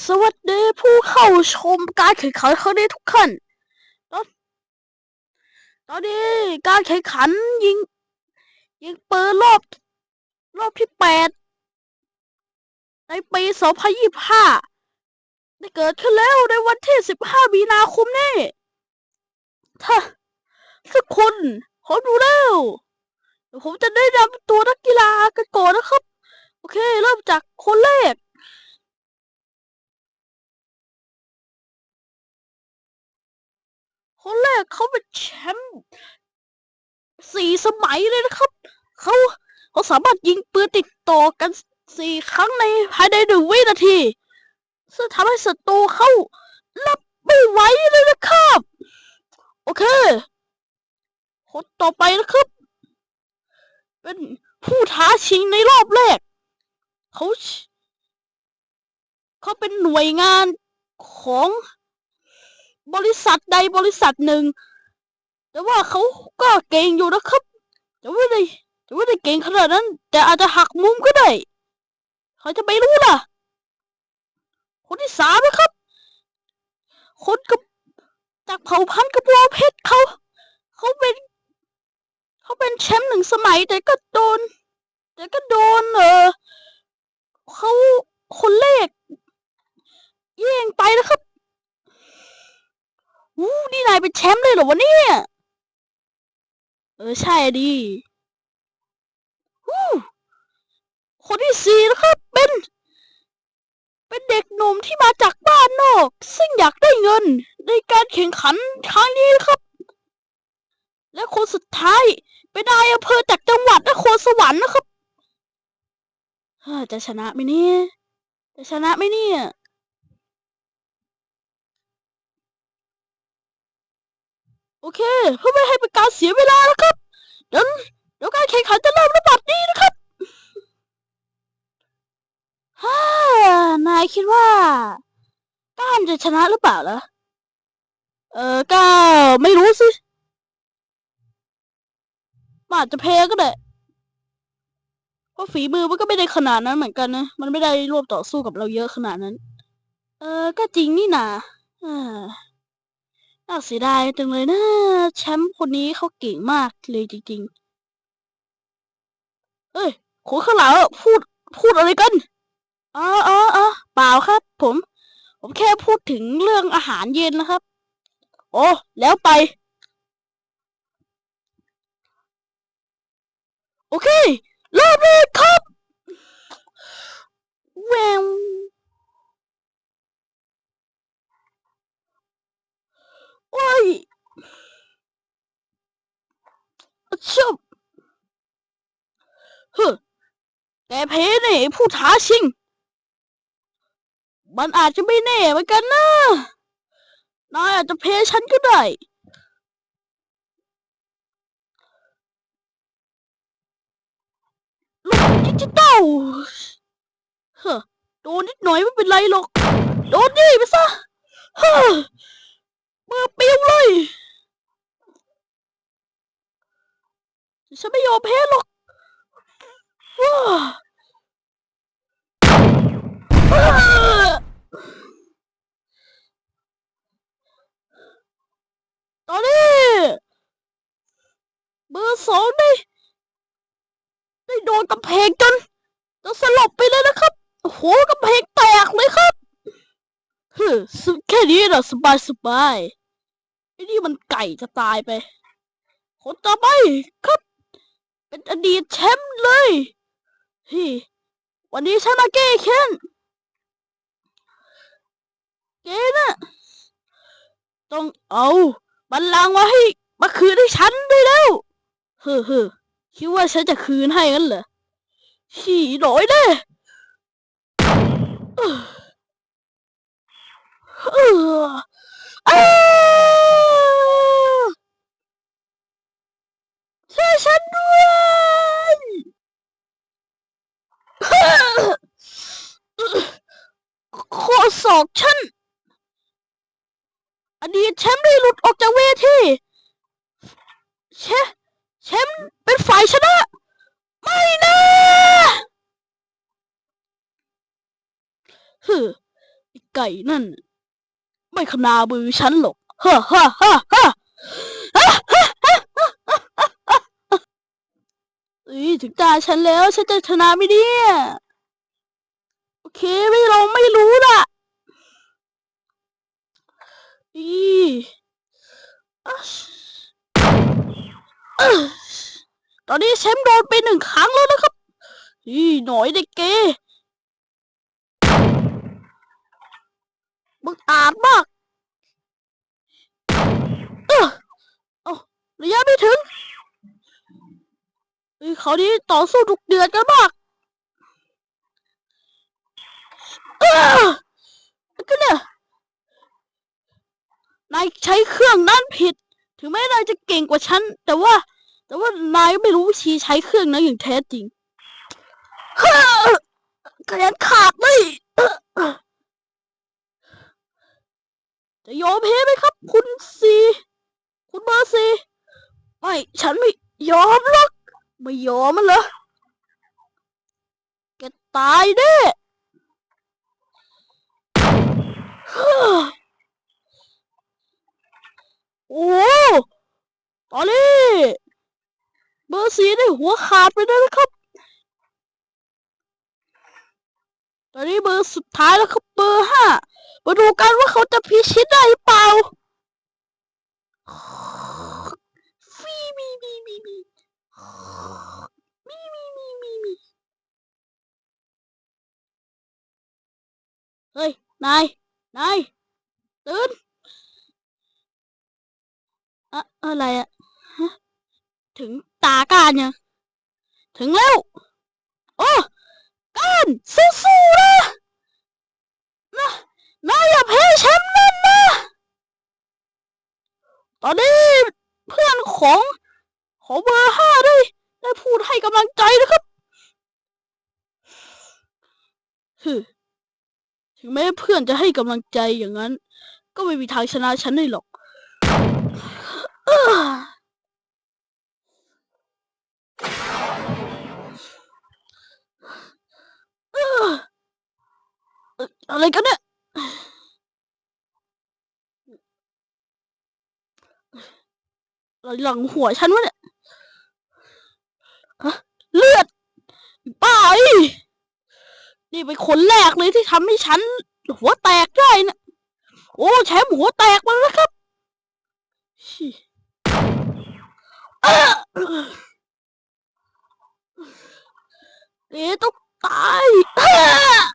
สวัสดีผู้เข้าชมการแข่งขันครั้งนี้ทุกท่านตอนตอนนี้การแข่งขันยิง ยิงปืนรอบ รอบที่แปดในปี2025ได้เกิดขึ้นแล้วในวันที่15มีนาคมนี้ถ้าทุกคนพร้อดูแล้วเดี๋ยวผมจะได้นำตัวนักกีฬากันก่อนนะครับ โอเค เริ่มจากคนแรก คนแรกเขาเป็นแชมป์สี่สมัยเลยนะครับ เขาเขาสามารถยิงปืนติดต่อกันสี่ครั้งในภายในหนึ่งวินาที ซึ่งทำให้ศัตรูเขารับไม่ไหวเลยนะครับ โอเค คนต่อไปนะครับ เป็นผู้ท้าชิงในรอบแรก เขาเขาเป็นหน่วยงานของ บริษัทใดบริษัทหนึ่ง แต่ว่าเขาก็เก่งอยู่นะครับจะไม่ได้จะไม่ได้เก่งขนาดนั้น แต่อาจจะหักมุมก็ได้เขาจะไม่รู้ล่ะ คนที่สามนะครับ คนกับจากเผ่าพันธุ์กระบองเพชรเขาเขาเป็นเขาเป็นแชมป์หนึ่งสมัย แต่ก็โดน แต่ก็โดนเออเขาคนแรกแย่งไปนะครับ เป็นแชมป์เลยเหรอวะเนี่ย เออใช่ดิอู้คนที่สี่นะครับเป็น เป็นเด็กหนุ่มที่มาจากบ้านนอก ซึ่งอยากได้เงินในการแข่งขันครั้งนี้นะครับ และคนสุดท้ายเป็นนายอำเภอจากจังหวัดนครสวรรค์นะครับจะชนะไหมเนี่ยจะชนะไหมเนี่ย โอเค เพื่อไม่ให้เป็นการเสียเวลานะครับเดี๋ยวเดี๋ยวการแข่งขันจะเริ่มระบัดนี้นะครับฮ่านายคิดว่าก้านจะชนะหรือเปล่าล่ะเออก็ไม่รู้สิอาจจะแพ้ก็ได้เพราะฝีมือมันก็ไม่ได้ขนาดนั้นเหมือนกันนะ มันไม่ได้ร่วมต่อสู้กับเราเยอะขนาดนั้น เออ ก็จริงนี่นาอ่า น่าเสียดายจังเลยนะแชมป์คนนี้เขาเก่งมากเลยจริงๆ เอ้ยคนข้างหลังพูดพูดอะไรกันอ๋ออ๋ออ๋อเปล่าครับ ผม ผมแค่พูดถึงเรื่องอาหารเย็นนะครับ โอ้แล้วไป โอเคเริ่มเลยครับแวว โอ้ยชอบเฮ้อแต่เพเนี่ผู้ท้าชิง มันอาจจะไม่แน่เหมือนกันนะนายอาจจะเพฉันก็ได้ลูกดิจิตอลเฮ้โดนนิดหน่อยไม่เป็นไรหรอก โดนนี่ไปซะเฮ้ มือปิวเลย ฉันไม่ยอมแพ้หรอกว้าเฮ้อตอนนี้เบอร์สองได้ ได้โดนกำแพงจนจนสลบไปเลยนะครับ โอ้โหกำแพงแตกเลยครับเฮ้อ นี้นะสบายสบายไอ้นี่มันไก่จะตายไป คนต่อไปครับ เป็นอดีตแชมป์เลยฮ้ยวันนี้ฉันมาแก้แค้นแกน่ะต้องเอาบัลลังก์มาให้มาคืนให้ฉันด้วยแล้วเฮ้อเฮ้อคิดว่าฉันจะคืนให้งั้นเหรอขี่หน่อยเด้ เออเออช่วยฉันด้วยข้อศอกฉัน อดีตแชมป์ได้หลุดออกจากเวทีแชแชมป์เป็นฝ่ายชนะ ไม่นะฮึไอ้ไก่นั่น ไม่ขนาบือฉันหรอกฮ่าฮ่าฮ่าฮ่าเอ้ยถึงตาฉันแล้วฉันจะชนะไมเนี่ยโอเคไม่ลองไม่รู้ล่ะอีตอนนี้แชมป์โดนไปหนึ่งครั้งแล้วนะครับอีหน่อยเด็กเก มึงอาจมากเออเอาระยะไม่ถึงเฮ้ยเขานี้ต่อสู้ดุเดือดกันมากเออก็เนี่ยนายใช้เครื่องนั้นผิด ถึงแม้นายจะเก่งกว่าฉัน แต่ว่า แต่ว่านายไม่รู้วิธีใช้เครื่องนั้นอย่างแท้จริงเฮ้อแนขาดเลย จะยอมแพ้ไหมครับ คุณซีคุณเบอร์ซีไม่ ฉันไม่ยอมหรอก ไม่ยอมมันเหรอแกตายแน่เฮ้อโอ้ตอนนี้เบอร์สีได้หัวขาดไปแล้วนะครับ ตอนนี้เบอร์สุดท้ายแล้วครับเบอร์ห้ามาดูกันว่าเขาจะพิชิตได้หรือเปล่าฟีมีมีมีมีมีมีมีมีมีเฮ้ย นาย นาย ตื่นอะอะไรอะถึงตาการยังถึงแล้ว โอ้ การสู้ๆนะนะนายอย่าแพ้แชมป์นั่นนะ ตอนนี้เพื่อนของของเบอร์ห้าได้ได้พูดให้กำลังใจนะครับถึงแม้เพื่อนจะให้กำลังใจอย่างนั้น ก็ไม่มีทางชนะฉันได้หรอกเอ้อเอ้อเอะไรกันเนี่ยหลังหัวฉันวะเนี่ยเลือดป้าไอ้นี่เป็นคนแรกเลยที่ทำให้ฉัน หัวแตกได้นะโอ้แชมป์หัวแตกมาแล้วครับเอ้อเดี๋ยวต้องตายเอ้อ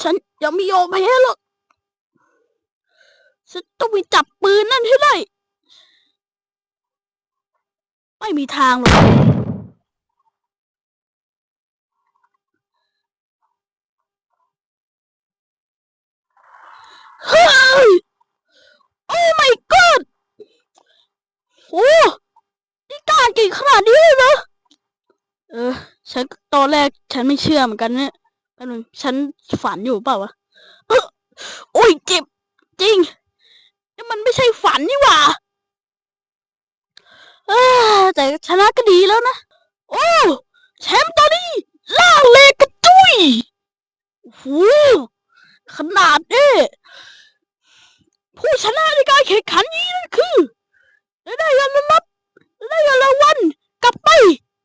ฉันยังไม่ยอมแพ้หรอก ฉันต้องไปจับปืนนั่นให้ได้ ไม่มีทางหรอกเฮ้ย โอ้ my god โอ้นี่กล้าเก่งขนาดนี้เลยเหรอเออ ฉันตอนแรกฉันไม่เชื่อเหมือนกันเนี่ยฉันฝันอยู่เปล่าวะอ้อโอ้ยเจ็บจริงนี่มันไม่ใช่ฝันนี่หว่าเออแต่ชนะก็ดีแล้วนะ โอ้แชมป์ตอนนี้ล่าเลกระจุยโอ้ขนาดนี้ผู้ชนะในการแข่งขันนี้นั่นคือ ได้ได้เงินรับได้เงินรางวัลกลับไป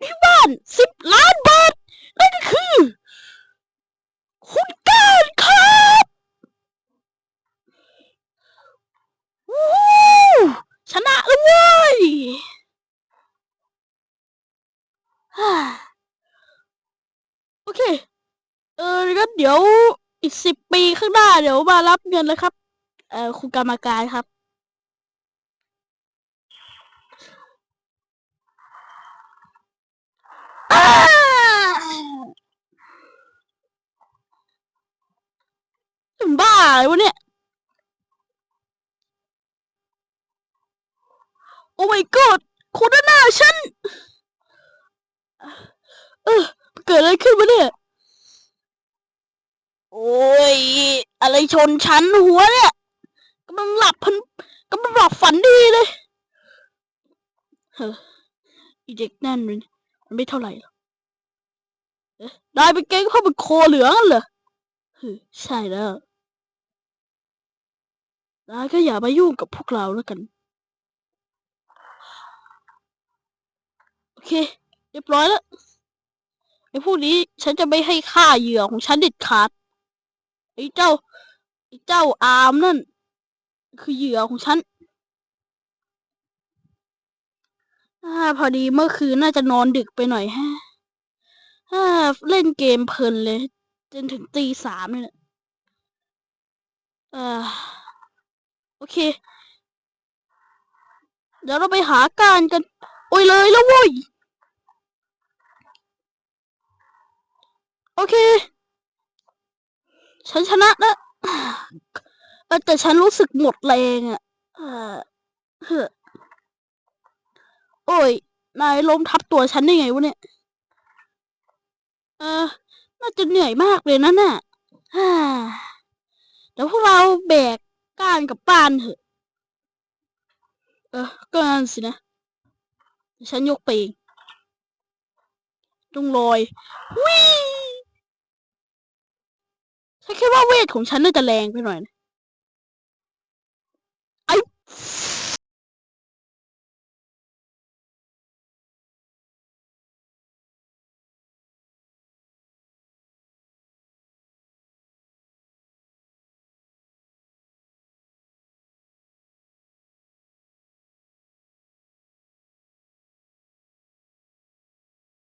ที่บ้านสิบล้านบาทนั่นก็คือ คุณการครับโอ้ชนะแล้วเว้ยโอเค เออก็เดี๋ยวอีกสิบปีข้างหน้าเดี๋ยวมารับเงินเลยครับ เออคุณกรรมการครับ อ้าเป็นบ้าวะเนี่ย โอ้ my god คุณหน้าฉัน เออ เกิดอะไรขึ้นวะเนี่ย โอ้ย อะไรชนฉันหัวเนี่ยกำลังหลับพันกำลังหลับฝันดีเลย เฮ้ออีเด็กนั่นมัน มันไม่เท่าไหร่หรอกเอ๊ะนายเป็นเก่งเพราะเป็นโคเหลืองกันเหรอใช่แล้วนายก็อย่ามายุ่งกับพวกเราแล้วกัน โอเค เรียบร้อยแล้วไอ้พวกนี้ฉันจะไม่ให้ฆ่าเหยื่อของฉันเด็ดขาดไอ้เจ้าไอ้เจ้าอาร์มนั่น คือเหยื่อของฉันอ่า พอดีเมื่อคืนน่าจะนอนดึกไปหน่อยฮะอ่าเล่นเกมเพลินเลย จนถึงตีสามเลยเนี่ยอ่าโอเค เดี๋ยวเราไปหาการกัน โอ้ยเลยแล้วโว้ย โอเค ฉันชนะแล้วแต่ฉันรู้สึกหมดแรงอะเออเฮ้อ โอ้ย นายล้มทับตัวฉันได้ไงวะเนี่ย เออ น่าจะเหนื่อยมากเลยนะน่ะฮ่าเดี๋ยวพวกเราแบกก้านกับป้านเถอะ เออ ก็นั่นสินะ ฉันยกไปเองต้องลอยวิฉันคิดว่าเวทของฉันน่าจะแรงไปหน่อยนะ